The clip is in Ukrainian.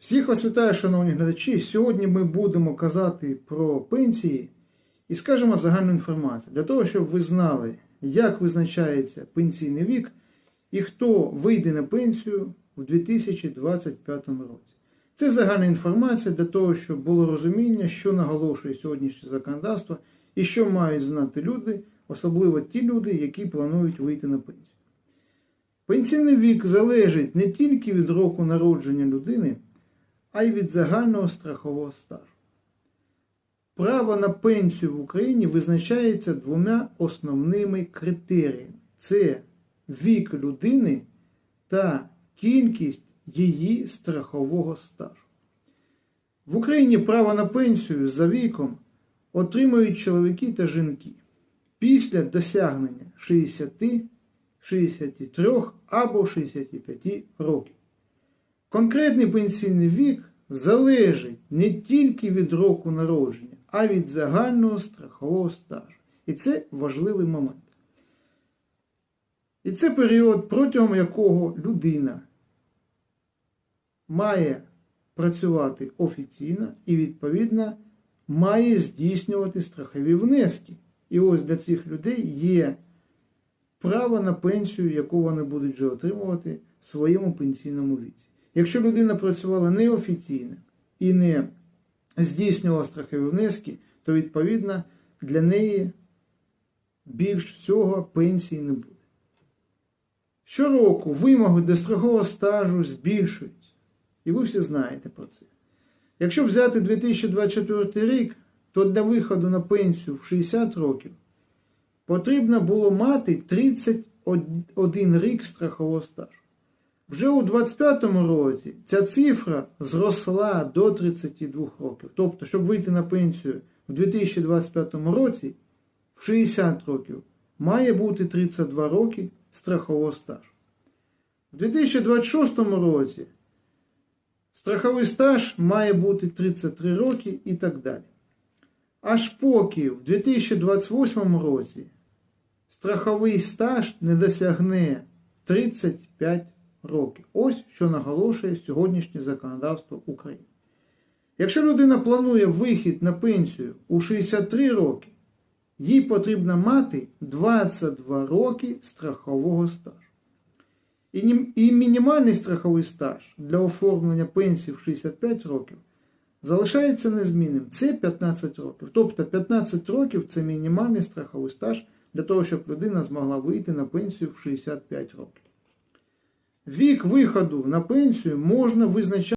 Всіх вас вітаю, шановні глядачі. Сьогодні ми будемо казати про пенсії і скажемо загальну інформацію для того, щоб ви знали, як визначається пенсійний вік і хто вийде на пенсію в 2025 році. Це загальна інформація для того, щоб було розуміння, що наголошує сьогоднішнє законодавство і що мають знати люди, особливо ті люди, які планують вийти на пенсію. Пенсійний вік залежить не тільки від року народження людини, а й від загального страхового стажу. Право на пенсію в Україні визначається двома основними критеріями: це вік людини та кількість її страхового стажу. В Україні право на пенсію за віком отримують чоловіки та жінки після досягнення 60, 63 або 65 років. Конкретний пенсійний вік залежить не тільки від року народження, а від загального страхового стажу. І це важливий момент. І це період, протягом якого людина має працювати офіційно і, відповідно, має здійснювати страхові внески. І ось для цих людей є право на пенсію, яку вони будуть вже отримувати в своєму пенсійному віці. Якщо людина працювала неофіційно і не здійснювала страхові внески, то відповідно для неї більш всього пенсії не буде. Щороку вимоги до страхового стажу збільшуються. І ви всі знаєте про це. Якщо взяти 2024 рік, то для виходу на пенсію в 60 років потрібно було мати 31 рік страхового стажу. Вже у 2025 році ця цифра зросла до 32 років. Тобто, щоб вийти на пенсію в 2025 році, в 60 років має бути 32 роки страхового стажу. В 2026 році страховий стаж має бути 33 роки і так далі. Аж поки в 2028 році страховий стаж не досягне 35 років. Ось що наголошує сьогоднішнє законодавство України. Якщо людина планує вихід на пенсію у 63 роки, їй потрібно мати 22 роки страхового стажу. І мінімальний страховий стаж для оформлення пенсії в 65 років залишається незмінним. Це 15 років. Тобто 15 років це мінімальний страховий стаж для того, щоб людина змогла вийти на пенсію в 65 років. Вік виходу на пенсію можна визначати.